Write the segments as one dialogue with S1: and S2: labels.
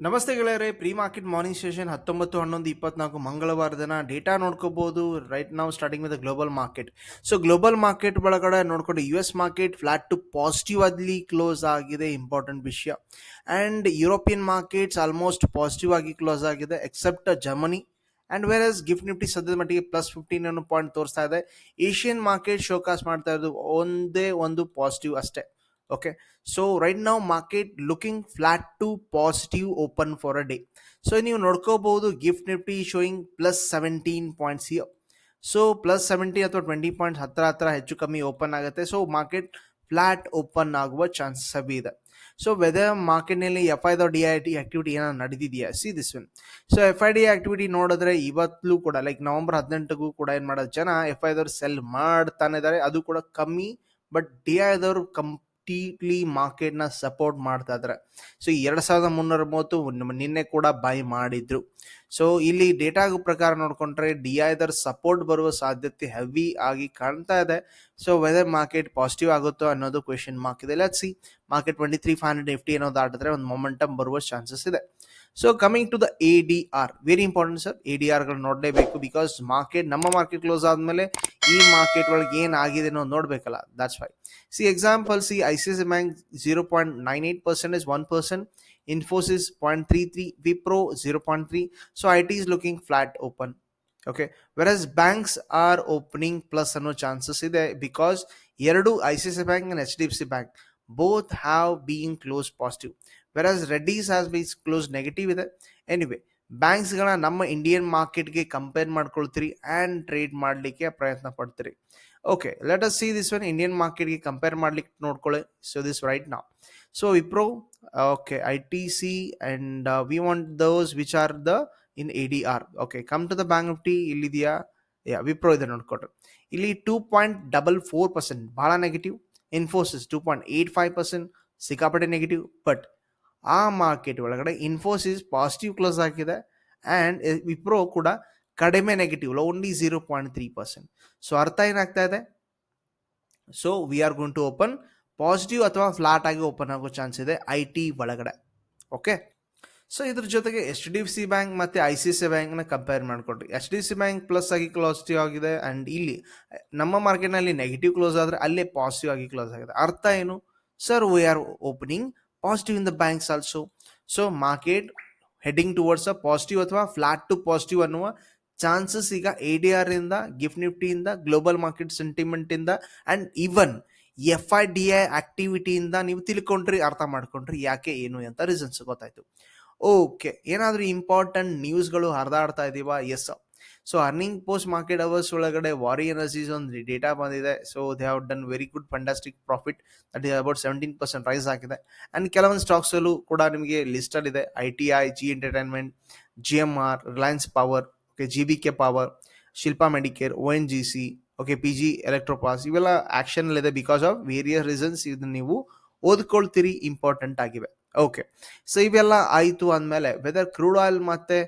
S1: ನಮಸ್ತೆ ಗೆಳೆಯರೆ, pre market morning session ಹತ್ತೊಂಬತ್ತು, ಹನ್ನೊಂದು, ಇಪ್ಪತ್ನಾಲ್ಕು ಮಂಗಳವಾರ ದಿನ ಡೇಟಾ ನೋಡ್ಕೋಬಹುದು ರೈಟ್ ನಾವು starting with global market so global market ಒಳಗಡೆ ನೋಡ್ಕೊಂಡು U S market flat to positive ಅಲ್ಲಿ ಕ್ಲೋಸ್ ಆಗಿದೆ ಇಂಪಾರ್ಟೆಂಟ್ ವಿಷಯ. And European markets almost positive ಆಗಿ ಕ್ಲೋಸ್ ಆಗಿದೆ except Germany and whereas GIFT Nifty ಸದ್ಯದ ಮಟ್ಟಿಗೆ ಪ್ಲಸ್ ಫಿಫ್ಟೀನ್ ಅನ್ನೋ ಪಾಯಿಂಟ್ ತೋರಿಸ್ತಾ ಇದೆ. ಏಷ್ಯನ್ ಮಾರ್ಕೆಟ್ ಶೋಕಾಸ್ ಮಾಡ್ತಾ ಇರೋದು ಒಂದೇ ಒಂದು ಪಾಸಿಟಿವ್ ಅಷ್ಟೇ. ಓಕೆ ಸೊ ರೈಟ್ ನಾವು market looking flat to positive open for a day so ನೀವು ನೋಡ್ಕೋಬಹುದು GIFT Nifty showing plus seventeen points here so plus seventy ಅಥವಾ ಟ್ವೆಂಟಿ ಪಾಯಿಂಟ್ಸ್ ಹತ್ತಿರ ಹತ್ತಿರ ಹೆಚ್ಚು ಕಮ್ಮಿ ಓಪನ್ ಆಗುತ್ತೆ ಸೊ ಮಾರ್ಕೆಟ್ ಫ್ಲಾಟ್ ಓಪನ್ ಆಗುವ ಚಾನ್ಸಸ್ ಅಭಿ ಇದೆ ಸೊ ವೆದರ್ ಮಾರ್ಕೆಟ್ನಲ್ಲಿ ಎಫ್ ಐದ ಡಿ ಐ ಟಿ ಆಕ್ಟಿವಿಟಿ ಏನಾದ್ರು ನಡೆದಿದೆಯಾ see this one so F I D activity ನೋಡಿದ್ರೆ ಇವತ್ತಲೂ ಕೂಡ ಲೈಕ್ ನವೆಂಬರ್ ಹದಿನೆಂಟಿಗೂ ಕೂಡ ಏನು ಮಾಡೋದು ಜನ ಎಫ್ ಐದವ್ರು ಸೆಲ್ ಮಾಡ್ತಾನೆ ಇದ್ದಾರೆ ಅದು ಕೂಡ ಕಮ್ಮಿ ಬಟ್ ಡಿ ಐದವರು ಕಂಪ್ಲೀಟ್ಲಿ ಮಾರ್ಕೆಟ್ನ ಸಪೋರ್ಟ್ ಮಾಡ್ತಾ ಇದ್ದಾರೆ ಸೊ ಎರಡು ಸಾವಿರದ ಮುನ್ನೂರ ಮೂವತ್ತು ನಿನ್ನೆ ಕೂಡ ಬೈ ಮಾಡಿದ್ರು. ಸೊ ಇಲ್ಲಿ ಡೇಟಾ ಪ್ರಕಾರ ನೋಡ್ಕೊಂಡ್ರೆ ಡಿ ಐದರ್ ಸಪೋರ್ಟ್ ಬರುವ ಸಾಧ್ಯತೆ ಹೆವಿ ಆಗಿ ಕಾಣ್ತಾ ಇದೆ. ಸೊ ವೆದರ್ ಮಾರ್ಕೆಟ್ ಪಾಸಿಟಿವ್ ಆಗುತ್ತೋ ಅನ್ನೋದು ಕ್ವೆಶನ್ ಮಾರ್ಕ್ ಇದೆ. Let see market twenty three five hundred Nifty ಅನ್ನೋದು ದಾಟಿದ್ರೆ ಒಂದು ಮೊಮೆಂಟಮ್ ಬರುವ ಚಾನ್ಸಸ್ ಇದೆ. So coming to the A D R very important sir A D ಆರ್ಗಳು ನೋಡಲೇಬೇಕು ಬಿಕಾಸ್ ಮಾರ್ಕೆಟ್ ನಮ್ಮ ಮಾರ್ಕೆಟ್ ಕ್ಲೋಸ್ ಆದಮೇಲೆ ಈ ಮಾರ್ಕೆಟ್ ಒಳಗೆ ಏನಾಗಿದೆ ಅನ್ನೋದು ನೋಡಬೇಕಲ್ಲ that's why see example see I C C bank zero point nine eight percentage one percent Infosys point three three Wipro zero point three so I T is looking flat open okay versus banks are opening plus ಅನ್ನೋ chances ಇದೆ because ಎರಡು I C C bank and H D F C bank both have being close positive versus Reddy's has be close negative ಇದೆ. Anyway ಬ್ಯಾಂಕ್ಸ್ಗಳನ್ನ ನಮ್ಮ Indian ಮಾರ್ಕೆಟ್ಗೆ compare ಮಾಡ್ಕೊಳ್ತೀರಿ and trade ಮಾಡಲಿಕ್ಕೆ ಪ್ರಯತ್ನ ಪಡ್ತೀರಿ. Okay let us see this one Indian ಮಾರ್ಕೆಟ್ಗೆ compare ಮಾಡ್ಲಿಕ್ಕೆ ನೋಡ್ಕೊಳ್ಳಿ. ಸೊ ದಿಸ್ ರೈಟ್ ನಾವು so Wipro okay I T C and we want those which are the in A D R okay come to the bank Nifty ಇಲ್ಲಿದೆಯಾ? ಯಾ ವಿಪ್ರೋ ಇದೆ ನೋಡ್ಕೊಟ್ರೆ ಇಲ್ಲಿ two point double four percent ಭಾಳ negative Infosys two point eight five percent ಸಿಕ್ಕಾಪಟ್ಟೆ negative but ಆ market ಒಳಗಡೆ Infosys positive close ಆಗಿದೆ and Wipro ಕೂಡ ಕಡಿಮೆ negative only zero point three percent so ಅರ್ಥ ಏನಾಗ್ತಾ ಇದೆ? So we are going to open positive ಅಥವಾ ಫ್ಲಾಟ್ ಆಗಿ ಓಪನ್ ಆಗೋ ಚಾನ್ಸ್ ಇದೆ ಐ ಟಿ ಒಳಗಡೆ. ಓಕೆ ಸೊ ಇದ್ರ ಜೊತೆಗೆ H D F C bank ಮತ್ತು ಐ ಸಿ ಸಿ ಬ್ಯಾಂಕ್ನ ಕಂಪೇರ್ ಮಾಡಿಕೊಡ್ರಿ H D C bank plus ಆಗಿ ಕ್ಲೋಸಿಟಿವ್ ಆಗಿದೆ ಆ್ಯಂಡ್ ಇಲ್ಲಿ ನಮ್ಮ ಮಾರ್ಕೆಟ್ನಲ್ಲಿ ನೆಗೆಟಿವ್ ಕ್ಲೋಸ್ ಆದರೆ ಅಲ್ಲೇ ಪಾಸಿಟಿವ್ ಆಗಿ ಕ್ಲೋಸ್ ಆಗಿದೆ. ಅರ್ಥ ಏನು? Sir we are opening positive in the banks also so market heading towards positive ಅಥವಾ ಫ್ಲಾಟ್ ಟು ಪಾಸಿಟಿವ್ ಅನ್ನುವ ಚಾನ್ಸಸ್ ಈಗ ಎ ಡಿ ಆರ್ ಇಂದ ಗಿಫ್ಟ್ ನಿಫ್ಟಿಯಿಂದ ಗ್ಲೋಬಲ್ ಮಾರ್ಕೆಟ್ ಸೆಂಟಿಮೆಂಟ್ ಇಂದ and even F I D I ಆಕ್ಟಿವಿಟಿಯಿಂದ ನೀವು ತಿಳ್ಕೊಂಡ್ರಿ ಅರ್ಥ ಮಾಡ್ಕೊಂಡ್ರಿ ಯಾಕೆ ಏನು ಅಂತ ರೀಸನ್ಸ್ ಗೊತ್ತಾಯ್ತು. ಓಕೆ ಏನಾದರೂ ಇಂಪಾರ್ಟೆಂಟ್ ನ್ಯೂಸ್ಗಳು ಹರಿದಾಡ್ತಾ ಇದೀವಾ? Yes so earning post market hours ಒಳಗಡೆ ವಾರಿ ಎನರ್ಜೀಸ್ ಒಂದು ಡೇಟಾ ಬಂದಿದೆ. So they have done very good fantastic profit that is about seventeen percent rise ಆಗಿದೆ. ಆ್ಯಂಡ್ ಕೆಲವೊಂದು ಸ್ಟಾಕ್ಸಲ್ಲೂ ಕೂಡ ನಿಮಗೆ ಲಿಸ್ಟಲ್ಲಿ ಇದೆ. I T I Zee Entertainment G M R Reliance Power okay G B K power Shilpa Medicare O N G C okay P G Electroplast ಇವೆಲ್ಲ ಆ್ಯಕ್ಷನಲ್ಲಿದೆ because of various reasons ಇದನ್ನ ನೀವು ಓದ್ಕೊಳ್ತೀರಿ ಇಂಪಾರ್ಟೆಂಟ್ ಆಗಿವೆ. ಓಕೆ ಸೊ ಇವೆಲ್ಲ ಆಯಿತು ಅಂದಮೇಲೆ whether crude oil ಮತ್ತು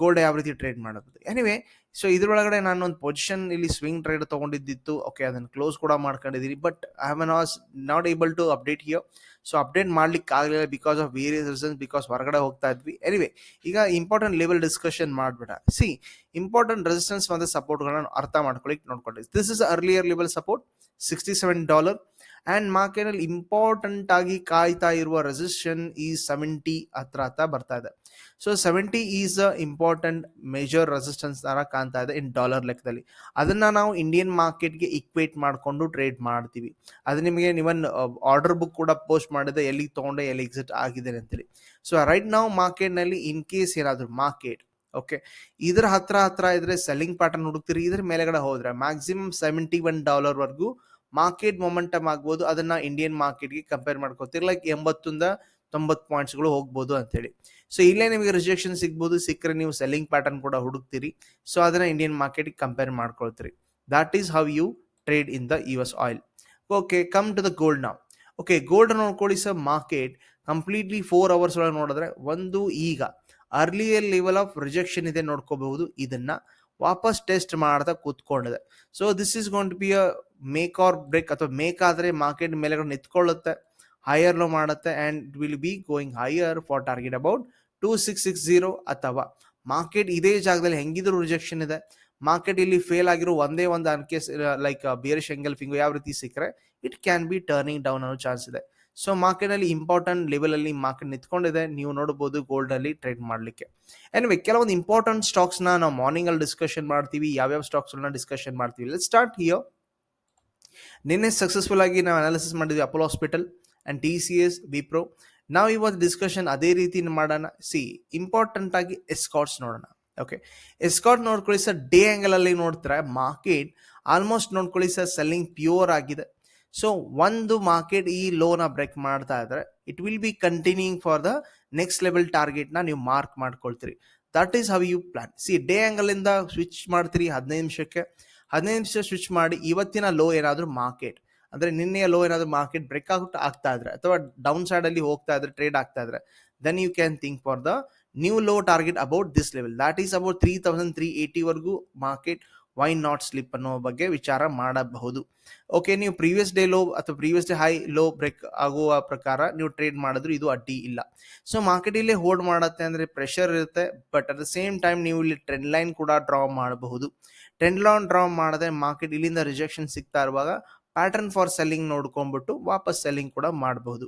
S1: ಗೋಲ್ಡ್ ಯಾವ ರೀತಿ ಟ್ರೇಡ್ ಮಾಡೋದು. ಎನಿವೆ ಸೊ ಇದ್ರೊಳಗಡೆ ನಾನು ಒಂದು ಪೊಸಿಷನ್ ಇಲ್ಲಿ ಸ್ವಿಂಗ್ ಟ್ರೇಡ್ ತೊಗೊಂಡಿದ್ದಿತ್ತು. ಓಕೆ ಅದನ್ನು ಕ್ಲೋಸ್ ಕೂಡ ಮಾಡ್ಕೊಂಡಿದ್ದೀನಿ but I have was not able to update here so update ಮಾಡ್ಲಿಕ್ಕೆ ಆಗಲಿಲ್ಲ because of various reasons because ಹೊರಗಡೆ ಹೋಗ್ತಾ ಇದ್ವಿ. ಎನಿವೆ ಈಗ ಇಂಪಾರ್ಟೆಂಟ್ ಲೆವೆಲ್ ಡಿಸ್ಕಷನ್ ಮಾಡ್ಬೇಡ. ಸಿ ಇಂಪಾರ್ಟೆಂಟ್ ರೆಸಿಸ್ಟೆನ್ಸ್ ಮತ್ತು ಸಪೋರ್ಟ್ಗಳನ್ನ ಅರ್ಥ ಮಾಡ್ಕೊಳ್ಳಿಕ್ಕೆ ನೋಡ್ಕೊಂಡಿದ್ದೆ this is earlier level support sixty seven dollar and ಮಾರ್ಕೆಟಲ್ಲಿ ಇಂಪಾರ್ಟೆಂಟ್ ಆಗಿ ಕಾಯ್ತಾ ಇರುವ ರೆಸಿಸ್ಟನ್ ಈ ಸೆವೆಂಟಿ ಹತ್ರ ಹತ್ರ ಬರ್ತಾ ಇದೆ. So seventy is a important major resistance ಥರ ಕಾಣ್ತಾ ಇದೆ ಇನ್ ಡಾಲರ್ ಲೆಕ್ಕದಲ್ಲಿ. ಅದನ್ನು ನಾವು ಇಂಡಿಯನ್ ಮಾರ್ಕೆಟ್ಗೆ ಇಕ್ವೇಟ್ ಮಾಡಿಕೊಂಡು ಟ್ರೇಡ್ ಮಾಡ್ತೀವಿ. ಅದು ನಿಮಗೆ ಇವನ್ ಆರ್ಡರ್ ಬುಕ್ ಕೂಡ ಪೋಸ್ಟ್ ಮಾಡಿದೆ ಎಲ್ಲಿಗೆ ತೊಗೊಂಡೆ, ಎಲ್ಲಿ ಎಕ್ಸಿಟ್ ಆಗಿದೆ ಅಂತೇಳಿ ಸೊ ರೈಟ್ ನಾವು ಮಾರ್ಕೆಟ್ನಲ್ಲಿ ಇನ್ ಕೇಸ್ ಏನಾದರೂ ಮಾರ್ಕೆಟ್ ಓಕೆ ಇದರ ಹತ್ರ ಹತ್ರ ಇದ್ರೆ ಸೆಲ್ಲಿಂಗ್ ಪ್ಯಾಟರ್ನ್ ಹುಡುಕ್ತೀರಿ, ಇದ್ರ ಮೇಲೆಗಡೆ ಹೋದ್ರೆ ಮ್ಯಾಕ್ಸಿಮಮ್ ಸೆವೆಂಟಿ ಒನ್ ಡಾಲರ್ವರೆಗೂ ಮಾರ್ಕೆಟ್ ಮೊಮೆಂಟಮ್ ಆಗ್ಬೋದು, ಅದನ್ನ ಇಂಡಿಯನ್ ಮಾರ್ಕೆಟ್ಗೆ ಕಂಪೇರ್ ಮಾಡ್ಕೋತೀರಿ. ಲೈಕ್ ಎಂಬತ್ತಿಂದ ತೊಂಬತ್ತು ಪಾಯಿಂಟ್ಸ್ಗಳು ಹೋಗ್ಬೋದು ಅಂತೇಳಿ ಸೊ ಇಲ್ಲೇ ನಿಮಗೆ ರಿಜೆಕ್ಷನ್ ಸಿಗ್ಬೋದು, ಸಿಕ್ಕರೆ ನೀವು ಸೆಲ್ಲಿಂಗ್ ಪ್ಯಾಟರ್ನ್ ಕೂಡ ಹುಡುಕ್ತೀರಿ. ಸೊ ಅದನ್ನ ಇಂಡಿಯನ್ ಮಾರ್ಕೆಟ್ಗೆ compare ಮಾಡ್ಕೊಳ್ತೀರಿ. That is how you trade in the U S oil okay come to the gold ನಾವು ಓಕೆ ಗೋಲ್ಡ್ ನೋಡ್ಕೊಳ್ಳಿ sir market completely four hours ಒಳಗೆ ನೋಡಿದ್ರೆ ಒಂದು ಈಗ ಅರ್ಲಿಯರ್ ಲೆವೆಲ್ ಆಫ್ ರಿಜೆಕ್ಷನ್ ಇದೆ ನೋಡ್ಕೋಬಹುದು. ಇದನ್ನ ವಾಪಸ್ ಟೆಸ್ಟ್ ಮಾಡ್ತಾ ಕೂತ್ಕೊಂಡಿದೆ. So this is going to be a make or break ಅಥವಾ ಮೇಕ್ ಆದರೆ ಮಾರ್ಕೆಟ್ ಮೇಲೆ ನಿಂತ್ಕೊಳ್ಳುತ್ತೆ ಹೈಯರ್ ಲೋ ಮಾಡುತ್ತೆ and it will be going higher for target about two six six zero ಅಥವಾ ಮಾರ್ಕೆಟ್ ಇದೇ ಜಾಗದಲ್ಲಿ ಹೆಂಗಿದ್ರು ರಿಜೆಕ್ಷನ್ ಇದೆ. ಮಾರ್ಕೆಟ್ ಇಲ್ಲಿ ಫೇಲ್ ಆಗಿರೋ ಒಂದೇ ಒಂದು ಅನ್ಕೆ ಲೈಕ್ ಬೇರೆ ಶೆಂಗಲ್ ಫಿಂಗು ಯಾವ ರೀತಿ ಸಿಕ್ಕರೆ it can be turning down ಅನ್ನೋ ಚಾನ್ಸ್ ಇದೆ. ಸೊ ಮಾರ್ಕೆಟ್ ಅಲ್ಲಿ ಇಂಪಾರ್ಟೆಂಟ್ ಲೆವೆಲಲ್ಲಿ ಮಾರ್ಕೆಟ್ ನಿಂತ್ಕೊಂಡಿದೆ. ನೀವು ನೋಡಬಹುದು ಗೋಲ್ಡ್ ಅಲ್ಲಿ ಟ್ರೇಡ್ ಮಾಡ್ಲಿಕ್ಕೆ. ಎನಿವೆ ಕೆಲವೊಂದು ಇಂಪಾರ್ಟೆಂಟ್ ಸ್ಟಾಕ್ಸ್ನ ನಾವು ಮಾರ್ನಿಂಗ್ ಅಲ್ಲಿ ಡಿಸ್ಕಷನ್ ಮಾಡ್ತೀವಿ, ಯಾವ್ಯಾವ ಸ್ಟಾಕ್ಸ್ ಡಿಸ್ಕಷನ್ ಮಾಡ್ತೀವಿ. ಲೆಟ್ ಸ್ಟಾರ್ಟ್ ಹಿಯರ್ ನಿನ್ನೆ ಸಕ್ಸಸ್ಫುಲ್ ಆಗಿ ನಾವು ಅನಾಲಿಸಿಸ್ ಮಾಡಿದ್ವಿ Apollo Hospital and T C S Wipro ನಾವು ಇವತ್ತು ಡಿಸ್ಕಷನ್ ಅದೇ ರೀತಿ ಮಾಡೋಣ. ಸಿ ಇಂಪಾರ್ಟೆಂಟ್ ಆಗಿ ಎಸ್ಕಾಟ್ಸ್ ನೋಡೋಣ. ಓಕೆ ಎಸ್ಕಾಟ್ ನೋಡ್ಕೊಳ್ಳಿ ಸರ್ ಡೇ ಆ್ಯಂಗಲಲ್ಲಿ ನೋಡ್ತಾರೆ? ಮಾರ್ಕೆಟ್ ಆಲ್ಮೋಸ್ಟ್ ನೋಡ್ಕೊಳ್ಳಿ ಸರ್ ಸೆಲ್ಲಿಂಗ್ ಪ್ಯೂರ್ ಆಗಿದೆ. ಸೊ ಒಂದು ಮಾರ್ಕೆಟ್ ಈ ಲೋನ ಬ್ರೇಕ್ ಮಾಡ್ತಾ ಇದ್ರೆ it will be continuing for the next level ಟಾರ್ಗೆಟ್ನ ನೀವು mark ಮಾಡ್ಕೊಳ್ತೀರಿ. That is how you plan see day ಆ್ಯಂಗಲಿಂದ switch ಮಾಡ್ತೀರಿ ಹದಿನೈದು ನಿಮಿಷಕ್ಕೆ. ಹದಿನೈದು ನಿಮಿಷ ಸ್ವಿಚ್ ಮಾಡಿ ಇವತ್ತಿನ ಲೋ ಏನಾದರೂ ಮಾರ್ಕೆಟ್ ಅಂದರೆ ನಿನ್ನೆಯ ಲೋ ಏನಾದರೂ ಮಾರ್ಕೆಟ್ ಬ್ರೇಕ್ಔಟ್ ಆಗ್ತಾ ಇದ್ರೆ ಅಥವಾ ಡೌನ್ ಸೈಡ್ ಅಲ್ಲಿ ಹೋಗ್ತಾ ಇದ್ರೆ ಟ್ರೇಡ್ ಆಗ್ತಾ ಇದ್ರೆ then you can think for the new low target about this level that is about three thousand three ಏಯ್ಟಿವರೆಗೂ market why not slip ಅನ್ನೋ ಬಗ್ಗೆ ವಿಚಾರ ಮಾಡಬಹುದು. ಓಕೆ ನೀವು ಪ್ರೀವಿಯಸ್ ಡೇ ಲೋ ಅಥವಾ previous day high low break ಆಗುವ ಪ್ರಕಾರ ನೀವು trade ಮಾಡಿದ್ರು ಇದು ಅಡ್ಡಿ ಇಲ್ಲ. ಸೊ ಮಾರ್ಕೆಟ್ ಇಲ್ಲಿ ಹೋಲ್ಡ್ ಮಾಡುತ್ತೆ ಅಂದರೆ ಪ್ರೆಷರ್ ಇರುತ್ತೆ but at the same time ನೀವು ಇಲ್ಲಿ ಟ್ರೆಂಡ್ ಲೈನ್ ಕೂಡ ಡ್ರಾ ಮಾಡಬಹುದು. ಟ್ರೆಂಡ್ ಲಾನ್ ಡ್ರಾ ಮಾಡದೆ ಮಾರ್ಕೆಟ್ ಇಲ್ಲಿಂದ ರಿಜೆಕ್ಷನ್ ಸಿಗ್ತಾ ಇರುವಾಗ ಪ್ಯಾಟರ್ನ್ ಫಾರ್ ಸೆಲ್ಲಿಂಗ್ ನೋಡ್ಕೊಂಡ್ಬಿಟ್ಟು ವಾಪಸ್ ಸೆಲ್ಲಿಂಗ್ ಕೂಡ ಮಾಡಬಹುದು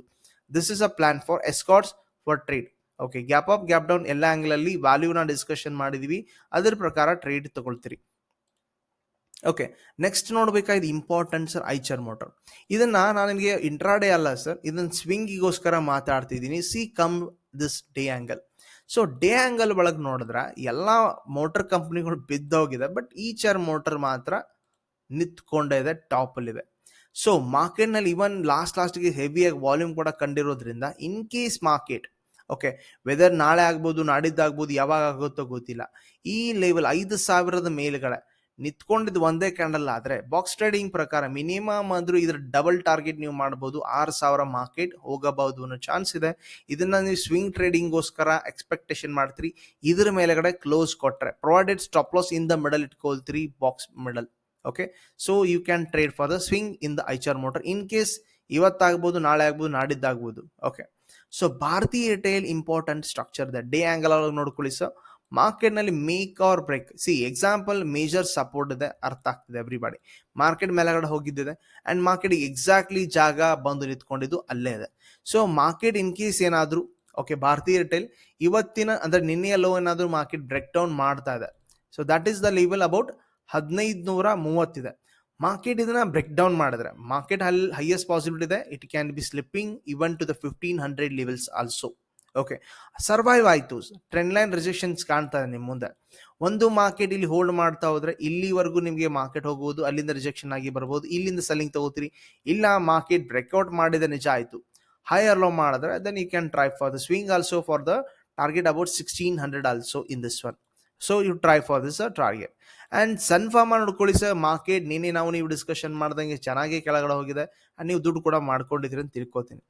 S1: this is a plan for Escorts for trade okay gap up gap down ಎಲ್ಲ ಆಂಗಲ್ ಅಲ್ಲಿ ವ್ಯಾಲ್ಯೂನ ಡಿಸ್ಕಷನ್ ಮಾಡಿದೀವಿ. ಅದ್ರ ಪ್ರಕಾರ ಟ್ರೇಡ್ ತಗೊಳ್ತೀರಿ. ಓಕೆ ನೆಕ್ಸ್ಟ್ ನೋಡ್ಬೇಕಾಯ್ದು ಇಂಪಾರ್ಟೆಂಟ್ ಸರ್ ಐಚರ್ ಮೋಟರ್ ಇದನ್ನ ನಾನು ನಿಮಗೆ ಇಂಟ್ರಾಡೇ ಅಲ್ಲ ಸರ್ ಇದನ್ನ ಸ್ವಿಂಗಿಗೋಸ್ಕರ ಮಾತಾಡ್ತಿದ್ದೀನಿ. See come this day angle so day angle ಒಳಗೆ ನೋಡಿದ್ರೆ ಎಲ್ಲ ಮೋಟರ್ ಕಂಪ್ನಿಗಳು ಬಿದ್ದೋಗಿದೆ ಬಟ್ ಈಚರ್ ಮೋಟರ್ ಮಾತ್ರ ನಿಂತ್ಕೊಂಡಿದೆ ಟಾಪ್ ಅಲ್ಲಿದೆ. ಸೊ ಮಾರ್ಕೆಟ್ನಲ್ಲಿ ಇವನ್ ಲಾಸ್ಟ್ ಲಾಸ್ಟ್ಗೆ ಹೆವಿಯಾಗಿ ವಾಲ್ಯೂಮ್ ಕೂಡ ಕಂಡಿರೋದ್ರಿಂದ in case market okay whether ನಾಳೆ ಆಗ್ಬೋದು, ನಾಡಿದ್ದಾಗ್ಬೋದು, ಯಾವಾಗ ಆಗುತ್ತೋ ಗೊತ್ತಿಲ್ಲ, ಈ ಲೆವೆಲ್ ಐದು ಸಾವಿರದ ಮೇಲ್ಗಡೆ ನಿಂತ್ಕೊಂಡಿದ್ದು ಒಂದೇ ಕ್ಯಾಂಡಲ್ ಆದ್ರೆ ಬಾಕ್ಸ್ ಟ್ರೇಡಿಂಗ್ ಪ್ರಕಾರ ಮಿನಿಮಮ್ ಅಂದ್ರೂ ಇದ್ರ ಡಬಲ್ ಟಾರ್ಗೆಟ್ ನೀವು ಮಾಡಬಹುದು ಆರು ಸಾವಿರ ಮಾರ್ಕೆಟ್ ಹೋಗಬಹುದು ಅನ್ನೋ ಚಾನ್ಸ್ ಇದೆ. ಇದನ್ನ ನೀವು ಸ್ವಿಂಗ್ ಟ್ರೇಡಿಂಗ್ಗೋಸ್ಕರ ಎಕ್ಸ್ಪೆಕ್ಟೇಷನ್ ಮಾಡ್ತೀರಿ. ಇದ್ರ ಮೇಲೆಗಡೆ ಕ್ಲೋಸ್ ಕೊಟ್ಟರೆ provided stop loss in the middle ಇಟ್ಕೊಳ್ತೀರಿ box middle okay so you can trade for the swing in the Eicher Motor in case ಇವತ್ತಾಗ್ಬೋದು ನಾಳೆ ಆಗ್ಬೋದು ನಾಡಿದ್ದಾಗ್ಬೋದು. Okay so Bharti Airtel important structure ಇದೆ. Day angle ಒಳಗೆ ನೋಡ್ಕೊಳ್ಳಿ so ಮಾರ್ಕೆಟ್ನಲ್ಲಿ make or break see example major support ಇದೆ, ಅರ್ಥ ಆಗ್ತಿದೆ everybody market ಮೇಲೆಗಡೆ ಹೋಗಿದ್ದಿದೆ ಅಂಡ್ ಮಾರ್ಕೆಟ್ ಎಕ್ಸಾಕ್ಟ್ಲಿ ಜಾಗ ಬಂದು ನಿಂತ್ಕೊಂಡಿದ್ದು ಅಲ್ಲೇ ಇದೆ. ಸೊ ಮಾರ್ಕೆಟ್ ಇನ್ ಕೇಸ್ ಏನಾದರೂ ಓಕೆ ಭಾರತೀಯ ರಿಟೇಲ್ ಇವತ್ತಿನ, ಅಂದ್ರೆ ನಿನ್ನೆಯ ಲೋ ಏನಾದರೂ ಮಾರ್ಕೆಟ್ ಬ್ರೇಕ್ ಡೌನ್ ಮಾಡ್ತಾ ಇದೆ. So that is the level about ಹದಿನೈದು ನೂರ ಮೂವತ್ತಿದೆ ಮಾರ್ಕೆಟ್ ಇದನ್ನ ಬ್ರೇಕ್ ಡೌನ್ ಮಾಡಿದ್ರೆ ಮಾರ್ಕೆಟ್ ಅಲ್ಲಿ ಹೈಯೆಸ್ಟ್ ಪಾಸಿಬಿಲಿಟಿ ಇದೆ it can be slipping even to the fifteen hundred levels also okay survive ಆಯಿತು. ಟ್ರೆಂಡ್ ಲೈನ್ ರಿಜೆಕ್ಷನ್ಸ್ ಕಾಣ್ತಾ ಇದೆ ನಿಮ್ಮ ಮುಂದೆ. ಒಂದು ಮಾರ್ಕೆಟ್ ಇಲ್ಲಿ ಹೋಲ್ಡ್ ಮಾಡ್ತಾ ಹೋದ್ರೆ ಇಲ್ಲಿವರೆಗೂ ನಿಮಗೆ ಮಾರ್ಕೆಟ್ ಹೋಗುವುದು ಅಲ್ಲಿಂದ ರಿಜೆಕ್ಷನ್ ಆಗಿ ಬರ್ಬೋದು, ಇಲ್ಲಿಂದ ಸೆಲ್ಲಿಂಗ್ ತಗೋತೀರಿ. ಇಲ್ಲ ಮಾರ್ಕೆಟ್ ಬ್ರೇಕ್ಔಟ್ ಮಾಡಿದ ನಿಜ ಆಯಿತು. ಹೈಯರ್ ಲೋ ಮಾಡಿದ್ರೆ then you can try for the swing also for the target about sixteen hundred also in this one so you try for this uh target and Sun Pharma ನೋಡ್ಕೊಳ್ಳಿ sir market ನಿನ್ನೆ ನಾವು ನೀವು discussion ಮಾಡ್ದಂಗೆ ಚೆನ್ನಾಗಿ ಕೆಳಗಡೆ ಹೋಗಿದೆ. And ನೀವು ದುಡ್ಡು ಕೂಡ ಮಾಡ್ಕೊಂಡಿದ್ದೀರಿ ಅಂತ ತಿಳ್ಕೊತೀನಿ.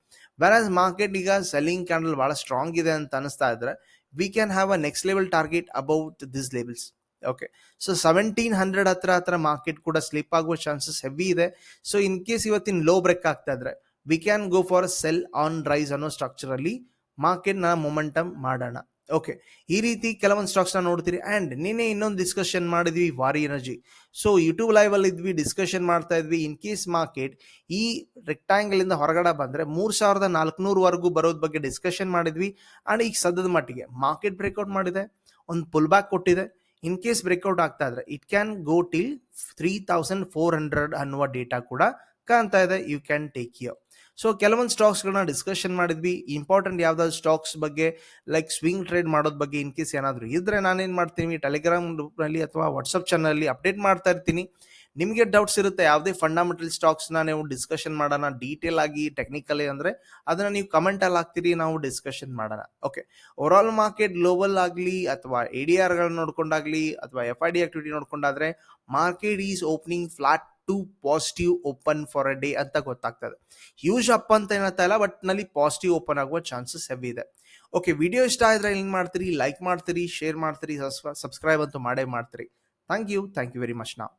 S1: ಬ್ಯಾಲೆನ್ಸ್ ಮಾರ್ಕೆಟ್ ಈಗ ಸೆಲ್ಲಿಂಗ್ ಕ್ಯಾಂಡಲ್ ಭಾಳ ಸ್ಟ್ರಾಂಗ್ ಇದೆ ಅಂತ ಅನಿಸ್ತಾ ಇದ್ರೆ we can have a next level target about this levels okay so seventeen hundred ಹತ್ರ ಹತ್ರ ಮಾರ್ಕೆಟ್ ಕೂಡ ಸ್ಲಿಪ್ ಆಗುವ ಚಾನ್ಸಸ್ ಹೆವಿ ಇದೆ. ಸೊ ಇನ್ ಕೇಸ್ ಇವತ್ತಿನ ಲೋ ಬ್ರೇಕ್ ಆಗ್ತಾ ಇದ್ರೆ we can go for sell on rise ಅನ್ನೋ ಸ್ಟ್ರಕ್ಚರಲ್ಲಿ ಮಾರ್ಕೆಟ್ನ ಮೊಮೆಂಟಮ್ ಮಾಡೋಣ. ಓಕೆ ಈ ರೀತಿ ಕೆಲವೊಂದು ಸ್ಟಾಕ್ಸ್ನ ನೋಡ್ತೀರಿ. ಅಂಡ್ ನಿನ್ನೆ ಇನ್ನೊಂದು ಡಿಸ್ಕಷನ್ ಮಾಡಿದ್ವಿ ವಾರಿ ಎನರ್ಜಿ ಸೊ ಯೂಟ್ಯೂಬ್ ಲೈವ್ ಅಲ್ಲಿ ಇದ್ವಿ ಡಿಸ್ಕಷನ್ ಮಾಡ್ತಾ ಇದ್ವಿ. ಇನ್ ಕೇಸ್ ಮಾರ್ಕೆಟ್ ಈ ರೆಕ್ಟಾಂಗಲ್ ಇಂದ ಹೊರಗಡೆ ಬಂದ್ರೆ ಮೂರು ಸಾವಿರದ ನಾಲ್ಕುನೂರವರೆಗೂ ಬರೋದ್ ಬಗ್ಗೆ ಡಿಸ್ಕಷನ್ ಮಾಡಿದ್ವಿ. ಅಂಡ್ ಈಗ ಸದ್ಯದ ಮಟ್ಟಿಗೆ ಮಾರ್ಕೆಟ್ ಬ್ರೇಕ್ಔಟ್ ಮಾಡಿದೆ. ಒಂದು ಪುಲ್ ಬ್ಯಾಕ್ ಕೊಟ್ಟಿದೆ. ಇನ್ ಕೇಸ್ ಬ್ರೇಕ್ಔಟ್ ಆಗ್ತಾ ಇದ್ರೆ it can go till three thousand four hundred ಅನ್ನುವ ಡೇಟಾ ಕೂಡ ಕಾಣ್ತಾ ಇದೆ. You can take here so ಕೆಲವೊಂದು ಸ್ಟಾಕ್ಸ್ಗಳನ್ನ ಡಿಸ್ಕಷನ್ ಮಾಡಿದ್ವಿ. ಇಂಪಾರ್ಟೆಂಟ್ ಯಾವ್ದಾದ್ರು ಸ್ಟಾಕ್ಸ್ ಬಗ್ಗೆ ಲೈಕ್ ಸ್ವಿಂಗ್ ಟ್ರೇಡ್ ಮಾಡೋದ್ ಬಗ್ಗೆ ಇನ್ ಕೇಸ್ ಏನಾದರೂ ಇದ್ರೆ ನಾನೇನು ಮಾಡ್ತೀನಿ? ಟೆಲಿಗ್ರಾಮ್ ಗ್ರೂಪ್ನಲ್ಲಿ ಅಥವಾ ವಾಟ್ಸಪ್ ಚಾನಲಲ್ಲಿ ಅಪ್ಡೇಟ್ ಮಾಡ್ತಾ ಇರ್ತೀನಿ. ನಿಮಗೆ ಡೌಟ್ಸ್ ಇರುತ್ತೆ, ಯಾವುದೇ ಫಂಡಮೆಂಟಲ್ ಸ್ಟಾಕ್ಸ್ನ ನೀವು ಡಿಸ್ಕಷನ್ ಮಾಡೋಣ ಡೀಟೇಲ್ ಆಗಿ ಟೆಕ್ನಿಕಲಿ ಅಂದರೆ ಅದನ್ನ ನೀವು ಕಮೆಂಟಲ್ಲಿ ಹಾಕ್ತೀರಿ, ನಾವು ಡಿಸ್ಕಷನ್ ಮಾಡೋಣ. Okay over all market global ಆಗಲಿ ಅಥವಾ ಎ ಡಿ ಆರ್ಗಳನ್ನ ನೋಡ್ಕೊಂಡಾಗಲಿ ಅಥವಾ F I D activity ನೋಡ್ಕೊಂಡಾದ್ರೆ market is opening flat to positive open for a day ಅಂತ ಗೊತ್ತಾಗ್ತದೆ. ಹ್ಯೂಜ್ ಅಪ್ ಅಂತ ಏನಂತ ಇಲ್ಲ, ಬಟ್ನಲ್ಲಿ ಪಾಸಿಟಿವ್ ಓಪನ್ ಆಗುವ ಚಾನ್ಸಸ್ ಹೆವಿ ಇದೆ. ಓಕೆ, ವಿಡಿಯೋ ಇಷ್ಟ ಆದ್ರೆ ಏನ್ ಮಾಡ್ತೀರಿ, ಲೈಕ್ ಮಾಡ್ತೀರಿ, ಶೇರ್ ಮಾಡ್ತೀರಿ ಸಬ್ಸ್ಕ್ರೈಬ್ ಅಂತೂ ಮಾಡೇ ಮಾಡ್ತೀರಿ. Thank you thank you very much ನಾವು.